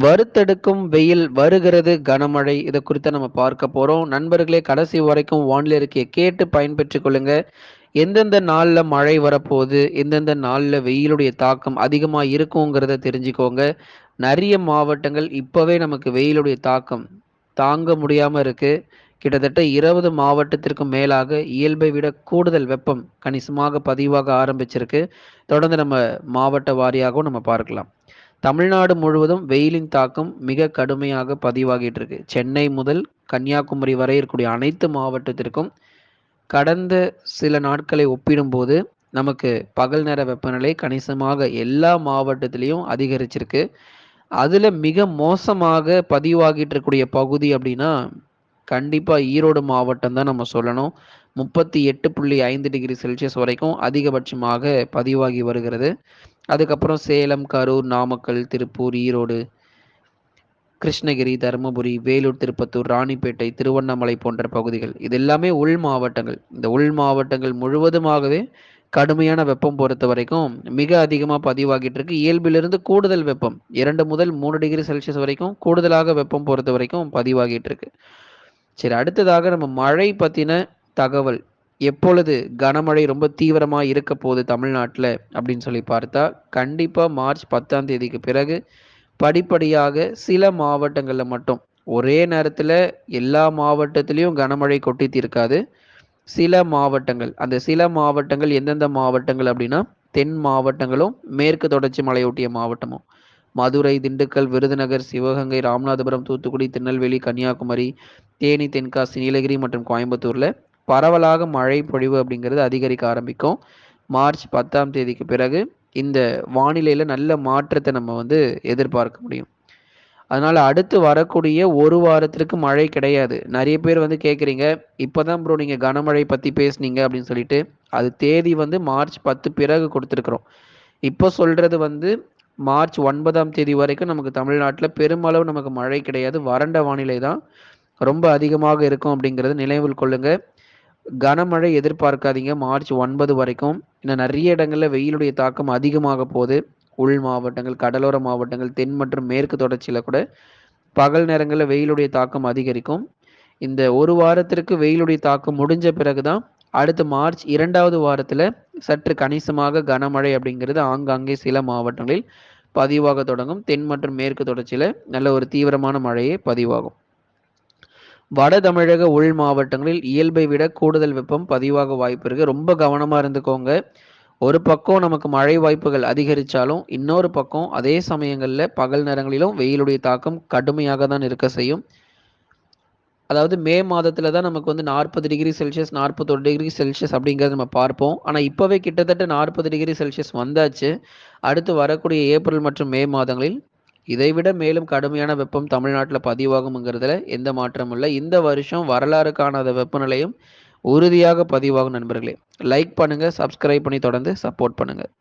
வறுத்தெடுக்கும் வெயில் வருகிறது கனமழை. இதை குறித்து நம்ம பார்க்க போறோம். நண்பர்களே கடைசி வரைக்கும் வானிலை இருக்கையை கேட்டு பயன்பெற்றுக் கொள்ளுங்க. எந்தெந்த நாளில் மழை வரப்போகுது எந்தெந்த நாளில் வெயிலுடைய தாக்கம் அதிகமாக இருக்குங்கிறத தெரிஞ்சுக்கோங்க. நிறைய மாவட்டங்கள் இப்போவே நமக்கு வெயிலுடைய தாக்கம் தாங்க முடியாமல் இருக்குது கிட்டத்தட்ட இருபது மாவட்டத்திற்கும் மேலாக இயல்பை விட கூடுதல் வெப்பம் கணிசமாக பதிவாக ஆரம்பிச்சிருக்கு. தொடர்ந்து நம்ம மாவட்ட வாரியாகவும் நம்ம பார்க்கலாம். தமிழ்நாடு முழுவதும் வெயிலின் தாக்கம் மிக கடுமையாக பதிவாகிட்டு இருக்கு சென்னை முதல் கன்னியாகுமரி வரை இருக்கக்கூடிய அனைத்து மாவட்டத்திற்கும் கடந்த சில நாட்களை ஒப்பிடும்போது நமக்கு பகல் நேர வெப்பநிலை கணிசமாக எல்லா மாவட்டத்திலையும் அதிகரிச்சிருக்கு. அதில் மிக மோசமாக பதிவாகிட்டு இருக்கக்கூடிய பகுதி அப்படின்னா கண்டிப்பாக ஈரோடு மாவட்டம் தான் நம்ம சொல்லணும். முப்பத்தி எட்டு புள்ளி ஐந்து டிகிரி செல்சியஸ் வரைக்கும் அதிகபட்சமாக பதிவாகி வருகிறது. அதுக்கப்புறம் சேலம் கரூர் நாமக்கல் திருப்பூர் ஈரோடு கிருஷ்ணகிரி தருமபுரி வேலூர் திருப்பத்தூர் ராணிப்பேட்டை திருவண்ணாமலை போன்ற பகுதிகள். இது எல்லாமே உள் மாவட்டங்கள். இந்த உள் மாவட்டங்கள் முழுவதுமாகவே கடுமையான வெப்பம் பொறுத்த வரைக்கும் மிக அதிகமாக பதிவாகிட்டு இருக்கு. இயல்பிலிருந்து கூடுதல் வெப்பம் இரண்டு முதல் மூணு டிகிரி செல்சியஸ் வரைக்கும் கூடுதலாக வெப்பம் பொறுத்த வரைக்கும் பதிவாகிட்டு இருக்கு. சரி அடுத்ததாக நம்ம மழை பற்றின தகவல். எப்பொழுது கனமழை ரொம்ப தீவிரமாக இருக்க போகுது தமிழ்நாட்டில் அப்படின்னு சொல்லி பார்த்தா கண்டிப்பாக மார்ச் பத்தாம் தேதிக்கு பிறகு படிப்படியாக சில மாவட்டங்களில் மட்டும். ஒரே நேரத்தில் எல்லா மாவட்டத்திலையும் கனமழை கொட்டி தீர்க்காது. சில மாவட்டங்கள் அந்த சில மாவட்டங்கள் எந்தெந்த மாவட்டங்கள் அப்படின்னா தென் மாவட்டங்களும் மேற்கு தொடர்ச்சி மலையொட்டிய மாவட்டமும். மதுரை திண்டுக்கல் விருதுநகர் சிவகங்கை ராமநாதபுரம் தூத்துக்குடி திருநெல்வேலி கன்னியாகுமரி தேனி தென்காசி நீலகிரி மற்றும் கோயம்புத்தூரில் பரவலாக மழை பொழிவு அப்படிங்கிறது அதிகரிக்க ஆரம்பிக்கும். மார்ச் பத்தாம் தேதிக்கு பிறகு இந்த வானிலையில் நல்ல மாற்றத்தை நம்ம வந்து எதிர்பார்க்க முடியும். அதனால் அடுத்து வரக்கூடிய ஒரு வாரத்திற்கு மழை கிடையாது. நிறைய பேர் வந்து கேட்குறீங்க இப்போ தான் ப்ரோ நீங்கள் கனமழை பற்றி பேசுனீங்க அப்படின்னு சொல்லிட்டு அது தேதி வந்து மார்ச் பத்து பிறகு கொடுத்துருக்குறோம். இப்போ சொல்கிறது வந்து மார்ச் ஒன்பதாம் தேதி வரைக்கும் நமக்கு தமிழ்நாட்டில் பெருமளவு நமக்கு மழை கிடையாது. வறண்ட வானிலை தான் ரொம்ப அதிகமாக இருக்கும் அப்படிங்கிறது நினைவில் கொள்ளுங்கள் கனமழை எதிர்பார்க்காதீங்க. மார்ச் ஒன்பது வரைக்கும். இன்னும் நிறைய இடங்களில் வெயிலுடைய தாக்கம் அதிகமாக போகுது. உள் மாவட்டங்கள் கடலோர மாவட்டங்கள் தென் மற்றும் மேற்கு தொடர்ச்சியில் கூட பகல் நேரங்களில் வெயிலுடைய தாக்கம் அதிகரிக்கும். இந்த ஒரு வாரத்திற்கு வெயிலுடைய தாக்கம் முடிஞ்ச பிறகு தான் அடுத்து மார்ச் இரண்டாவது வாரத்தில் சற்று கணிசமாக கனமழை அப்படிங்கிறது ஆங்காங்கே சில மாவட்டங்களில் பதிவாக தொடங்கும். தென் மற்றும் மேற்கு தொடர்ச்சியில் நல்ல ஒரு தீவிரமான மழையே பதிவாகும். வட தமிழக உள் மாவட்டங்களில் இயல்பை விட கூடுதல் வெப்பம் பதிவாக வாய்ப்பு இருக்கு. ரொம்ப கவனமா இருந்துக்கோங்க. ஒரு பக்கம் நமக்கு மழை வாய்ப்புகள் அதிகரித்தாலும் இன்னொரு பக்கம் அதே சமயங்களில் பகல் நேரங்களிலும் வெயிலுடைய தாக்கம் கடுமையாக தான் இருக்க செய்யும். அதாவது மே மாதத்தில் தான் நமக்கு வந்து நாற்பது டிகிரி செல்சியஸ் நாற்பத்தொரு டிகிரி செல்சியஸ் அப்படிங்கிறத நம்ம பார்ப்போம். ஆனால் இப்போவே கிட்டத்தட்ட நாற்பது டிகிரி செல்சியஸ் வந்தாச்சு. அடுத்து வரக்கூடிய ஏப்ரல் மற்றும் மே மாதங்களில் இதைவிட மேலும் கடுமையான வெப்பம் தமிழ்நாட்டில் பதிவாகுங்கிறதுல எந்த மாற்றமும் இல்லை. இந்த வருஷம் வரலாறு காணாத வெப்பநிலையும் உறுதியாக பதிவாகும் நண்பர்களே. லைக் பண்ணுங்கள் சப்ஸ்கிரைப் பண்ணி தொடர்ந்து சப்போர்ட் பண்ணுங்கள்